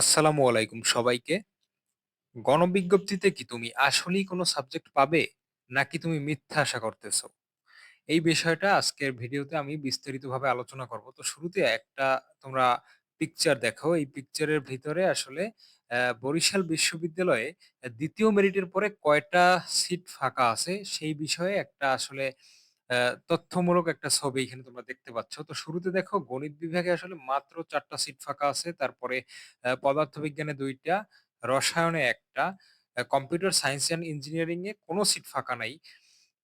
আসসালামু আলাইকুম সবাইকে। গণবিজ্ঞপ্তিতে কি তুমি আসলেই কোনো সাবজেক্ট পাবে? নাকি তুমি মিথ্যা আশা করতেছো? এই বিষয়টা আজকের ভিডিওতে আমি বিস্তারিতভাবে আলোচনা করব। তো শুরুতে একটা তোমরা পিকচার দেখো। এই পিকচারের ভিতরে আসলে বরিশাল বিশ্ববিদ্যালয়ে দ্বিতীয় মেরিটের পরে কয়টা সিট ফাঁকা আছে, সেই বিষয়ে একটা আসলে অ্যা তথ্যমূলক একটা ছবি এখানে তোমরা দেখতে পাচ্ছ। তো শুরুতে দেখো গণিত বিভাগে আসলে মাত্র চারটা সিট ফাঁকা আছে। তারপরে অ্যা পদার্থবিজ্ঞানে দুইটা রসায়নে একটা কম্পিউটার সায়েন্স অ্যান্ড ইঞ্জিনিয়ারিং এ কোনো সিট ফাঁকা নাই।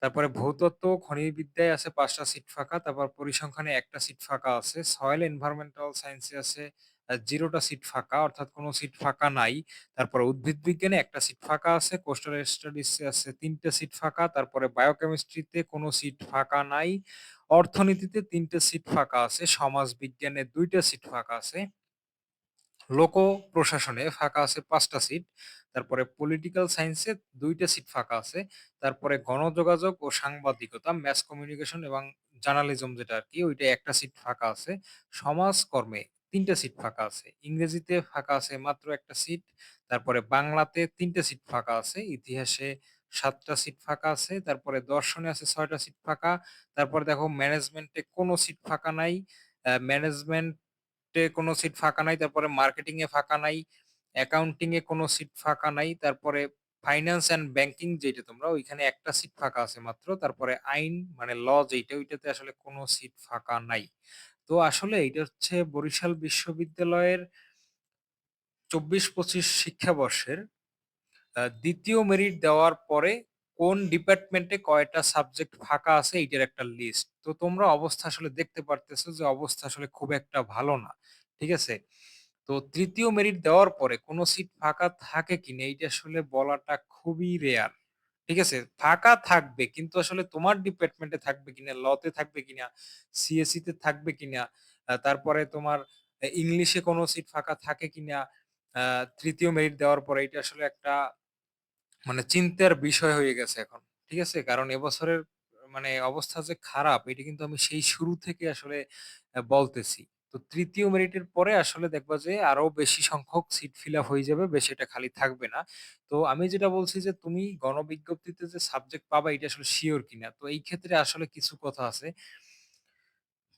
তারপরে ভূতত্ত্ব, খনিবিদ্যায় আছে পাঁচটা সিট ফাঁকা। তারপর পরিসংখ্যানে একটা সিট ফাঁকা আছে। সয়েল এনভায়রনমেন্টাল সায়েন্সে আছে 0 সিট ফাঁকা অর্থাৎ কোনো সিট ফাঁকা নাই। তারপরে উদ্ভিদ বিজ্ঞানে একটা সিট ফাঁকা আছে। কোস্টাল স্টাডিজ আছে ৩ টা সিট ফাঁকা। তারপরে বায়োকেমিস্ট্রিতে কোনো সিট ফাঁকা নাই। অর্থনীতিতে ৩ টে সিট ফাঁকা আছে। সমাজ বিজ্ঞানে দুইটা সিট ফাঁকা আছে। লোক প্রশাসনে ফাঁকা আছে পাঁচটা সিট। তারপরে পলিটিক্যাল সায়েন্সে দুইটা সিট ফাঁকা আছে। তারপরে গণযোগাযোগ ও সাংবাদিকতা, মাস কমিউনিকেশন এবং জার্নালিজম যেটা আরকি ওইটায় ১ টা সিট ফাঁকা আছে। সমাজকর্মে ৩ টা সিট ফাঁকা আছে। ইংরেজিতে ফাঁকা আছে মাত্র একটা সিট। তারপরে বাংলাতে ৩ টা সিট ফাঁকা আছে। ইতিহাসে সাতটা সিট ফাঁকা আছে। তারপরে দর্শনে আছে ছয়টা সিট ফাঁকা। তারপরে দেখো ম্যানেজমেন্টে কোনো সিট ফাঁকা নাই। ম্যানেজমেন্টে কোনো সিট ফাঁকা নাই। তারপরে মার্কেটিং এ ফাঁকা নাই। অ্যাকাউন্টিং এ কোনো সিট ফাঁকা নাই। তারপরে ফাইন্যান্স অ্যান্ড ব্যাংকিং যেইটা তোমরা, ওইখানে একটা সিট ফাঁকা আছে মাত্র। তারপরে আইন মানে ল যেইটা, ওইটাতে আসলে কোনো সিট ফাঁকা নাই। তো আসলে এটা হচ্ছে বরিশাল বিশ্ববিদ্যালয়ের ২৪-২৫ শিক্ষাবর্ষের ২য় মেরিট দেওয়ার পরে কোন ডিপার্টমেন্টে কয়টা সাবজেক্ট ফাঁকা আছে এইটার একটা লিস্ট। তো তোমরা অবস্থা আসলে দেখতে পারতেছো যে অবস্থা আসলে খুব একটা ভালো না। ঠিক আছে? তো ৩য় মেরিট দেওয়ার পরে কোন সিট ফাঁকা থাকে কিনা এইটা আসলে বলাটা খুবই রেয়ার। ঠিক আছে? ফাঁকা থাকবে কিন্তু আসলে তোমার ডিপার্টমেন্টে থাকবে কিনা, ল তে থাকবে কিনা, সিএসই তে থাকবে কিনা, আ তারপরে তোমার ইংলিশে কোনো সিট ফাঁকা থাকে কিনা, আ ৩য় মেরিট দেওয়ার পরে এটা আসলে একটা মানে চিন্তার বিষয় হয়ে গেছে এখন। ঠিক আছে? কারণ এবছরের মানে অবস্থা যে খারাপ এটা কিন্তু আমি সেই শুরু থেকে আসলে বলতেছি। তো তৃতীয় মেরিটের পরে আসলে দেখবা যে আরও বেশি সংখ্যক সিট ফিল আপ হয়ে যাবে, বেশি এটা খালি থাকবে না। তো আমি যেটা বলছি যে তুমি গণবিজ্ঞপ্তিতে যে সাবজেক্ট পাবা এটা আসলে শিওর কিনা। তো এই ক্ষেত্রে আসলে কিছু কথা আছে।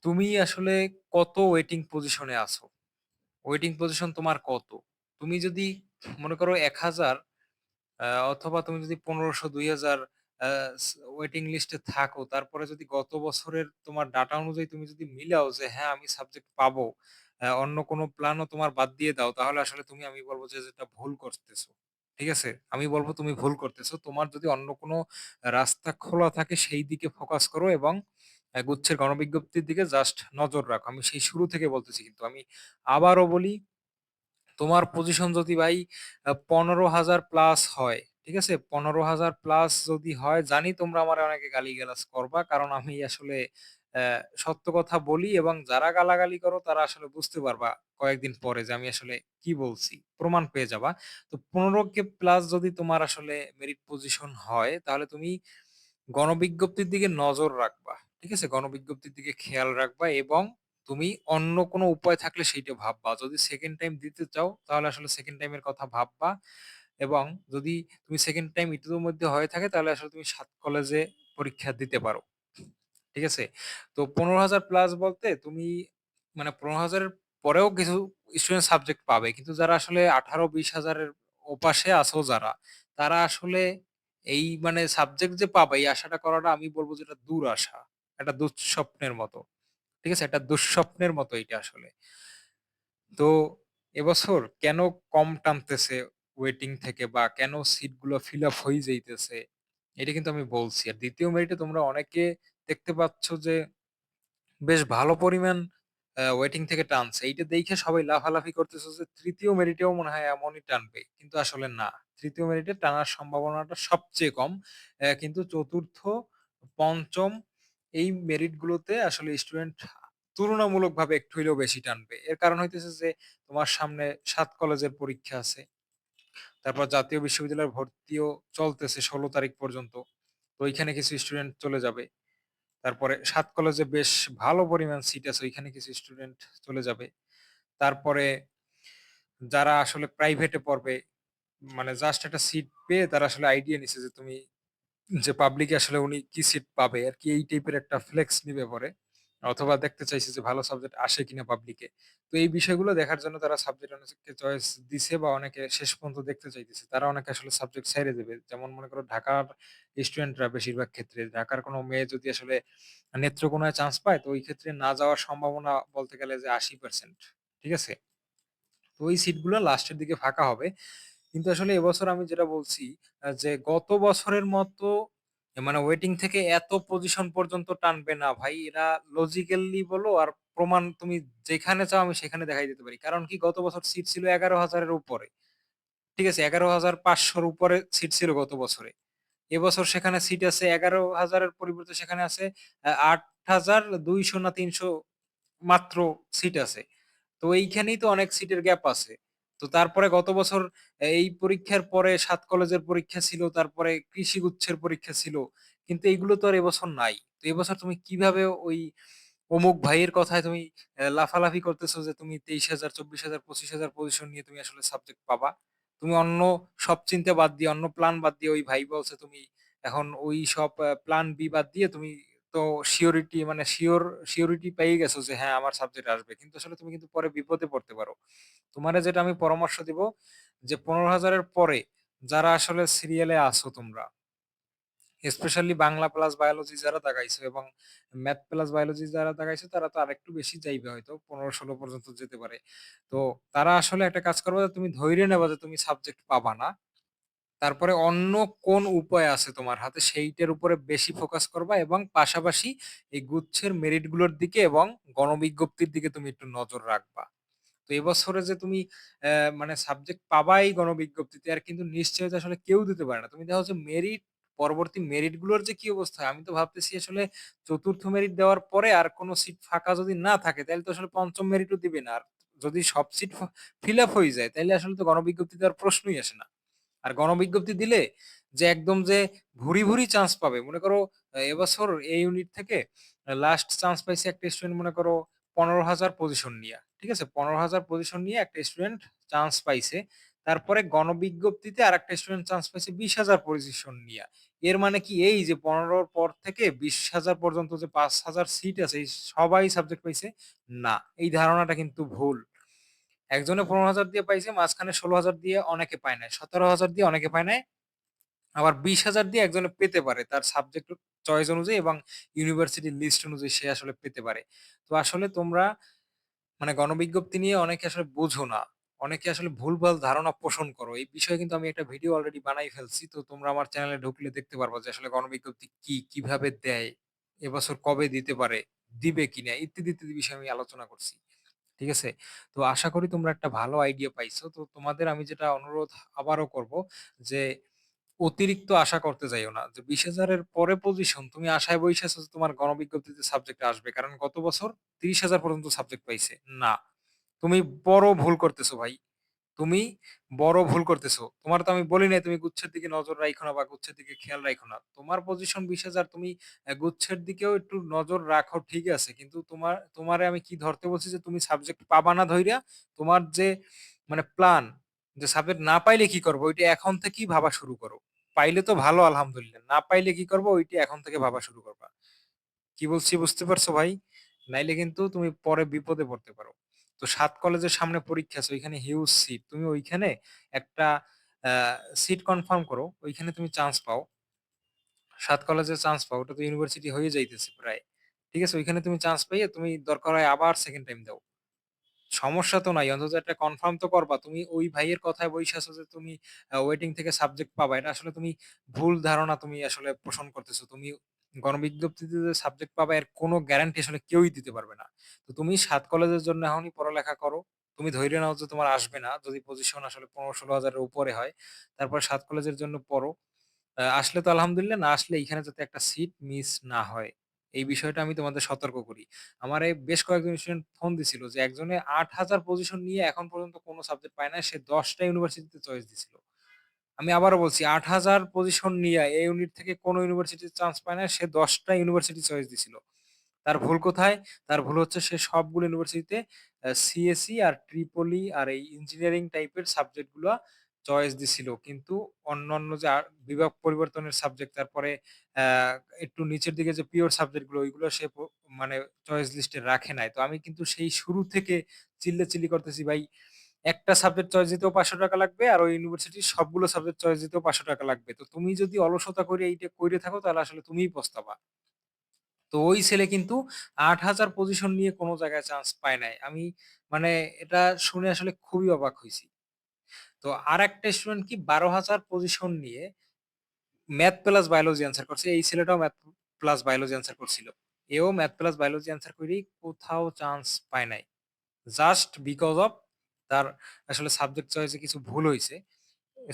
তুমি আসলে কত ওয়েটিং পজিশনে আছো? ওয়েটিং পজিশন তোমার কত? তুমি যদি মনে করো ১০০০ আ অথবা তুমি যদি ১৫০০, ২০০০ আ স ওয়েটিং লিস্টে থাকো, তারপরে যদি গত বছরের তোমার ডাটা অনুযায়ী তুমি যদি মিলাও যে হ্যাঁ, আমি সাবজেক্ট পাবো, অন্য কোনো প্ল্যানও তোমার বাদ দিয়ে দাও, তাহলে আসলে তুমি আমি বলব যে যেটা ভুল করতেছো। ঠিক আছে? আমি বলব তুমি ভুল করতেছো। তোমার যদি অন্য কোনো রাস্তা খোলা থাকে সেই দিকে ফোকাস করো এবং গুচ্ছের গণবিজ্ঞপ্তির দিকে জাস্ট নজর রাখো। আমি সেই শুরু থেকে বলতেছি কিন্তু আমি আবারও বলি তোমার পজিশন যদি ভাই পনেরো হাজার প্লাস হয়, ঠিক আছে? ১৫,০০০ প্লাস যদি হয়, জানি তোমরা আমারে অনেকে গালিগালাজ করবা। কারণ আমি আসলে সত্য কথা বলি এবং যারা গালাগালি করো তারা আসলে বুঝতে পারবা কয়েকদিন পরে যে আমি আসলে কি বলছি। প্রমাণ পেয়ে যাবা। তো ১৫ কে প্লাস যদি তোমার আসলে মেরিট পজিশন হয়, তাহলে তুমি গণবিজ্ঞপ্তির দিকে নজর রাখবা। ঠিক আছে? গণবিজ্ঞপ্তির দিকে খেয়াল রাখবা এবং তুমি অন্য কোনো উপায় থাকলে সেইটা ভাববা। যদি সেকেন্ড টাইম দিতে চাও, তাহলে আসলে সেকেন্ড টাইম এর কথা ভাববা এবং যদি তুমি সেকেন্ড টাইম ইতিমধ্যে হয়ে থাকে, তাহলে আসলে তুমি সাত কলেজে পরীক্ষা দিতে পারো। ঠিক আছে? তো ১৫,০০০ প্লাস বলতে তুমি মানে ১৫,০০০ এর পরেও কিছু স্টুডেন্ট সাবজেক্ট পাবে। কিন্তু যারা আসলে আঠারো বিশ হাজারের ওপাশে আছো যারা, তারা আসলে এই মানে সাবজেক্ট যে পাবে এই আশাটা করাটা আমি বলব যে এটা দুরাশা। একটা দুঃস্বপ্নের মতো। ঠিক আছে? একটা দুঃস্বপ্নের মতো এটা আসলে। তো এবছর কেন কম টানতেছে ওয়েটিং থেকে বা কেন সিটগুলো ফিল আপ হয়ে যাইতেছে, এটা কিন্তু আমি বলছি। আর দ্বিতীয় মেরিটে তোমরা অনেকে দেখতে পাচ্ছ যে বেশ ভালো পরিমাণ ওয়েটিং থেকে টানছে। এইটা দেখে সবাই লাফালাফি করতেছে যে তৃতীয় মেরিটেও মনে হয় এমনই টানবে। কিন্তু আসলে না। তৃতীয় মেরিটে টানার সম্ভাবনাটা সবচেয়ে কম। কিন্তু ৪র্থ, ৫ম এই মেরিট গুলোতে আসলে স্টুডেন্ট তুলনামূলকভাবে একটু হইলেও বেশি টানবে। এর কারণ হইতেছে যে তোমার সামনে সাত কলেজের পরীক্ষা আছে। তারপর জাতীয় বিশ্ববিদ্যালয়ের ভর্তিও চলতেছে ১৬ তারিখ পর্যন্ত। তো ওইখানে কিছু স্টুডেন্ট চলে যাবে। তারপরে সাত কলেজে বেশ ভালো পরিমাণ সিট আছে। ওইখানে কিছু স্টুডেন্ট চলে যাবে। তারপরে যারা আসলে প্রাইভেটে পড়বে মানে জাস্ট একটা সিট পেয়ে তারা আসলে আইডিয়া নিছে যে তুমি যে পাবলিকে আসলে উনি কি সিট পাবে আর কি এই টাইপের একটা ফ্লেক্স নিবে পরে। অথবা দেখতে চাইছে যে ভালো সাবজেক্ট আসে কিনা পাবলিকে। তো এই বিষয়গুলো দেখার জন্য তারা সাবজেক্ট অনেকে চয়েস দিছে বা অনেকে শেষ পর্যন্ত দেখতে চাইতেছে। তারা অনেকে আসলে সাবজেক্ট ছাইড়ে দেবে। যেমন মনে করো ঢাকার স্টুডেন্টরা বেশিরভাগ ক্ষেত্রে ঢাকার কোনো মেয়ে যদি আসলে নেত্রকোনায় চান্স পায়, তো ওই ক্ষেত্রে না যাওয়ার সম্ভাবনা বলতে গেলে যে ৮০% ঠিক আছে? তো ওই সিটগুলো লাস্টের দিকে ফাঁকা হবে। কিন্তু আসলে এবছর আমি যেটা বলছি যে গত বছরের মতো মানে ওয়েটিং থেকে এত পজিশন পর্যন্ত টানবে না ভাই। এরা লজিক্যালি বলো আর প্রমাণ তুমি যেখানে চাও আমি সেখানে দেখাই দিতে পারি। কারণ কি গত বছর সিট ছিল ১১,০০০ এর উপরে। ঠিক আছে? ১১,৫০০ র উপরে সিট ছিল গত বছরে। এবছর সেখানে সিট আছে ১১,০০০ এর পরিবর্তে সেখানে আছে আ ৮,২০০ না ৩০০ মাত্র সিট আছে। তো এইখানেই তো অনেক সিটের গ্যাপ আছে। তো তারপরে গত বছর এই পরীক্ষার পরে সাত কলেজের পরীক্ষা ছিল, তারপরে কৃষি গুচ্ছের পরীক্ষা ছিল। কিন্তু এইগুলো তো আর এবছর নাই। তো এবছর তুমি কীভাবে ওই অমুক ভাইয়ের কথায় তুমি লাফালাফি করতেছো যে তুমি ২৩,০০০, ২৪,০০০, ২৫,০০০ পজিশন নিয়ে তুমি আসলে সাবজেক্ট পাবা। তুমি অন্য সব চিন্তা বাদ দিয়ে, অন্য প্ল্যান বাদ দিয়ে ওই ভাই বলছে তুমি এখন ওই সব প্ল্যান বি বাদ দিয়ে তুমি তো সিওরিটি মানে সিওর সিওরিটি পেয়ে গেছো যে হ্যাঁ, আমার সাবজেক্ট আসবে। কিন্তু আসলে তুমি কিন্তু পরে বিপদে পড়তে পারো। তোমারে যেটা আমি পরামর্শ দিব যে ১৫,০০০ এর পরে যারা আসলে সিরিয়ালে আছো তোমরা স্পেশালি বাংলা প্লাস বায়োলজি যারা দাগাইছো এবং ম্যাথ প্লাস বায়োলজি যারা দাগাইছো তারা তো আরেকটু বেশি যাইবে হয়তো ১৫-১৬ পর্যন্ত যেতে পারে। তো তারা আসলে একটা কাজ করবা তুমি ধইরে নেবা যে তুমি সাবজেক্ট পাবা না। তারপরে অন্য কোন উপায় আছে তোমার হাতে সেইটার উপরে বেশি ফোকাস করবা এবং পাশাপাশি এই গুচ্ছের মেরিটগুলোর দিকে এবং গণবিজ্ঞপ্তির দিকে তুমি একটু নজর রাখবা। তো এবছরে যে তুমি মানে সাবজেক্ট পাবাই গণবিজ্ঞপ্তিতে আর কিন্তু নিশ্চয়তা আসলে কেউ দিতে পারে না। তুমি দেখো যে মেরিট পরবর্তী মেরিটগুলোর যে কি অবস্থা আমি তো ভাবতেছি আসলে চতুর্থ মেরিট দেওয়ার পরে আর কোন সিট ফাঁকা যদি না থাকে, তাহলে তো আসলে পঞ্চম মেরিটও দিবে না। আর যদি সব সিট ফিল আপ হয়ে যায়, তাহলে আসলে তো গণবিজ্ঞপ্তি দেওয়ার প্রশ্নই আসে না। আর গণবিজ্ঞপ্তি দিলে যে একদম যে ভুরি, ভুরি চান্স পাবে। মনে করো এবছর এই ইউনিট থেকে লাস্ট চান্স পাইছে একটা স্টুডেন্ট মনে করো ১৫,০০০ পজিশন নিয়া। ঠিক আছে? ১৫,০০০ পজিশন নিয়ে একটা স্টুডেন্ট চান্স পাইছে। তারপরে গণবিজ্ঞপ্তিতে আরেকটা স্টুডেন্ট চান্স পাইছে ২০,০০০ পজিশন নিয়ে এর মানে কি এই যে ১৫ র পর থেকে ২০,০০০ পর্যন্ত যে ৫,০০০ সিট আছে সবাই সাবজেক্ট পাইছে? না। এই ধারণাটা কিন্তু ভুল। একজনে ১৫,০০০ দিয়ে পাইছে, মাঝখানে ১৬,০০০ দিয়ে অনেকে পায় নাই। ১৭,০০০ দিয়ে অনেকে পায় নাই। আবার ২০,০০০ দিয়ে একজনে পেতে পারে। তার সাবজেক্ট চয়েস অনুযায়ী এবং ইউনিভার্সিটি লিস্ট অনুযায়ী সে আসলে পেতে পারে। তো আসলে তোমরা মানে গণবিজ্ঞপ্তি নিয়ে অনেকে আসলে বোঝো না। অনেকে আসলে ভুলভাল ধারণা পোষণ করো। এই বিষয়ে কিন্তু আমি একটা ভিডিও অলরেডি বানাই ফেলছি। তো তোমরা আমার চ্যানেলে ঢুকলে দেখতে পারবা যে আসলে গণবিজ্ঞপ্তি কি, কীভাবে দেয়, এবছর কবে দিতে পারে, দিবে কিনা ইত্যাদি, ইত্যাদি বিষয়ে আমি আলোচনা করছি। ঠিক আছে? তো আশা করি তোমরা একটা ভালো আইডিয়া পাইছো। তো তোমাদের আমি যেটা অনুরোধ আবারও করব যে অতিরিক্ত আশা করতে যাইও না। যে বিশ হাজারের পরে পজিশন তুমি আশায় বইসা আছো যে তোমার গণবিজ্ঞপ্তিতে সাবজেক্ট আসবে। কারণ গত বছর ৩০,০০০ পর্যন্ত সাবজেক্ট পাইছে। না। তুমি বড় ভুল করতেছো ভাই। তুমি বড় ভুল করতেছো। তোমার তো আমি বলি নাই তুমি গুচ্ছের দিকে নজর রাইখো না বা গুচ্ছের দিকে খেয়াল রাইখো না। তোমার পজিশন ২০,০০০ তুমি অ্যা গুচ্ছের দিকেও একটু নজর রাখো ঠিক আছে। কিন্তু তোমার তোমারে আমি কি ধরতে বলছি যে তুমি সাবজেক্ট পাবা না ধইরা তোমার যে মানে প্ল্যান যে সাবজেক্ট না পাইলে কি করব ওইটা এখন থেকেই ভাবা শুরু করো। পাইলে তো ভালো আলহামদুলিল্লাহ। না পাইলে কি করব ওইটা এখন থেকে ভাবা শুরু করবা। কি বলছি বুঝতে পারছ ভাই? নাইলে কিন্তু তুমি পরে বিপদে পড়তে পারো। তো সাত কলেজের সামনে পরীক্ষা আছে। ওইখানে হিউজ সিট। তুমি ওইখানে একটা সিট কনফার্ম করো। ওইখানে তুমি চান্স পাও। সাত কলেজে চান্স পাও। ওটা তো ইউনিভার্সিটি হয়ে যাইতেছে প্রায়। ঠিক আছে? ওইখানে তুমি চান্স পাইয়া তুমি দরকার হয় আবার সেকেন্ড টাইম দাও। সমস্যা তো নাই। অন্তত একটা কনফার্ম তো করবা। তুমি ওই ভাইয়ের কথায় বইসা আছো যে তুমি ওয়েটিং থেকে সাবজেক্ট পাবা। এটা আসলে তুমি ভুল ধারণা তুমি আসলে পোষণ করতেছো। তুমি গণবিজ্ঞপ্তিতে যে সাবজেক্ট পাবা এর কোনো গ্যারান্টি আসলে কেউই দিতে পারবে না। তো তুমি সাত কলেজের জন্য এখনই পড়ালেখা করো। তুমি ধইরে নাও যে তোমার আসবে না। যদি পজিশন আসলে ১৫-১৬ হাজারের উপরে হয়। তারপর সাত কলেজের জন্য পড়ো। আসলে তো আলহামদুলিল্লাহ, না আসলে এখানে যাতে একটা সিট মিস না হয়। এই বিষয়টা আমি তোমাদের সতর্ক করি। আমারে বেশ কয়েকজন স্টুডেন্ট ফোন দিছিল যে একজনে ৮,০০০ পজিশন নিয়ে এখন পর্যন্ত কোনো সাবজেক্ট পায় না সে দশটা ইউনিভার্সিটিতে চয়েস দিছিল। আমি আবারও বলছি ৮,০০০ পজিশন নিয়ে এই ইউনিট থেকে কোন ইউনিভার্সিটিতে চান্স পায় না সে দশটা ইউনিভার্সিটি চয়েস দিছিল। তার ভুল কোথায়? তার ভুল হচ্ছে সে সবগুলো ইউনিভার্সিটিতে আ সিএসই আর ট্রিপলি আর এই ইঞ্জিনিয়ারিং টাইপের সাবজেক্টগুলা চয়েস দিছিল। কিন্তু অন্যান্য যে বিভাগ পরিবর্তনের সাবজেক্ট তারপরে একটু নিচের দিকে যে পিওর সাবজেক্টগুলো ওইগুলো সে মানে চয়েস লিস্টে রাখে নাই। তো আমি কিন্তু সেই শুরু থেকে চিল্লে চিল্লি করতেছি ভাই একটা সাবজেক্ট চয়েস দিতেও ৳৫০০ লাগবে আর ওই ইউনিভার্সিটির সবগুলো সাবজেক্ট চয়েস দিতেও ৳৫০০ লাগবে। তো তুমি যদি অলসতা করে এইটা কইরে থাকো তাহলে আসলে তুমিই পস্তাবা। তো ওই ছেলে কিন্তু ৮০০০ পজিশন নিয়ে কোন জায়গায় চান্স পায় নাই। আমি মানে এটা শুনে আসলে খুবই অবাক হয়েছি তো আর একটা স্টুডেন্ট কি ১২০০০ পজিশন নিয়ে ম্যাথ প্লাস বায়োলজি অ্যান্সার করছে। এই ছেলেটাও ম্যাথ প্লাস বায়োলজি অ্যান্সার করছিল। এও ম্যাথ প্লাস বায়োলজি অ্যান্সার কইরেই কোথাও চান্স পায় নাই। জাস্ট বিকজ অফ তার আসলে সাবজেক্ট চয়েস কিছু ভুল হইছে।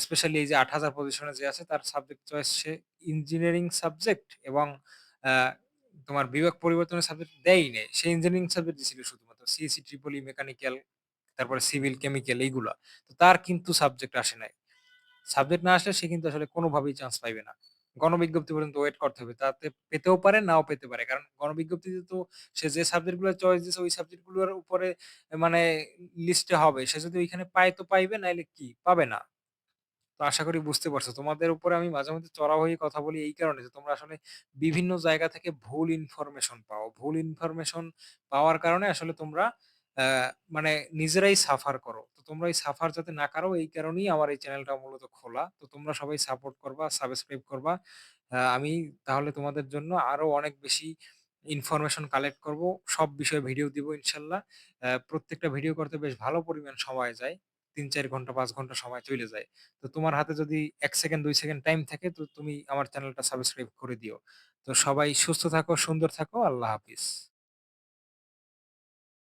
স্পেশালি এই যে ৮০০০ পজিশনে যে আছে তার সাবজেক্ট চয়েস সে ইঞ্জিনিয়ারিং সাবজেক্ট এবং তোমার বিভাগ পরিবর্তনের সাবজেক্ট দেয়ই নাই। সে ইঞ্জিনিয়ারিং সাবজেক্ট দিছিল শুধুমাত্র। সিএসই, ট্রিপলি, মেকানিক্যাল, তারপরে সিভিল, কেমিক্যাল এইগুলা। তো তার কিন্তু সাবজেক্ট আসে নাই। সাবজেক্ট না আসলে সে কিন্তু আসলে কোনভাবেই চান্স পাইবে না। গণবিজ্ঞপ্তি পর্যন্ত ওয়েট করতে হবে। তাতে পেতেও পারে, নাও পেতে পারে। কারণ গণবিজ্ঞপ্তিতে তো সে যে সাবজেক্টগুলো চয়েস দিছে ওই সাবজেক্টগুলোর উপরে মানে লিস্টে হবে। সে যদি ওইখানে পায় তো পাইবে, নাইলে কি? পাবে না। তো আশা করি বুঝতে পারছ। তোমাদের উপরে আমি মাঝে মধ্যে চড়া হয়ে কথা বলি এই কারণে যে তোমরা আসলে বিভিন্ন জায়গা থেকে ভুল ইনফরমেশন পাও। ভুল ইনফরমেশন পাওয়ার কারণে আসলে তোমরা মানে নিজেরাই সাফার করো। তোমরা এই সাফার যাতে না করো এই কারণেই আমার এই চ্যানেলটা মূলত খোলা। তো তোমরা সবাই সাপোর্ট করবা, সাবস্ক্রাইব করবা। আমি তাহলে তোমাদের জন্য আরও অনেক বেশি ইনফরমেশন কালেক্ট করব। সব বিষয়ে ভিডিও দিব ইনশাআল্লাহ। আ প্রত্যেকটা ভিডিও করতে বেশ ভালো পরিমাণ সময় যায়। ৩-৪ ঘণ্টা ৫ ঘণ্টা সময় চইলে যায়। তো তোমার হাতে যদি ১ সেকেন্ড ২ সেকেন্ড টাইম থাকে তো তুমি আমার চ্যানেলটা সাবস্ক্রাইব করে দিও। তো সবাই সুস্থ থাকো, সুন্দর থাকো। আল্লাহ হাফিজ।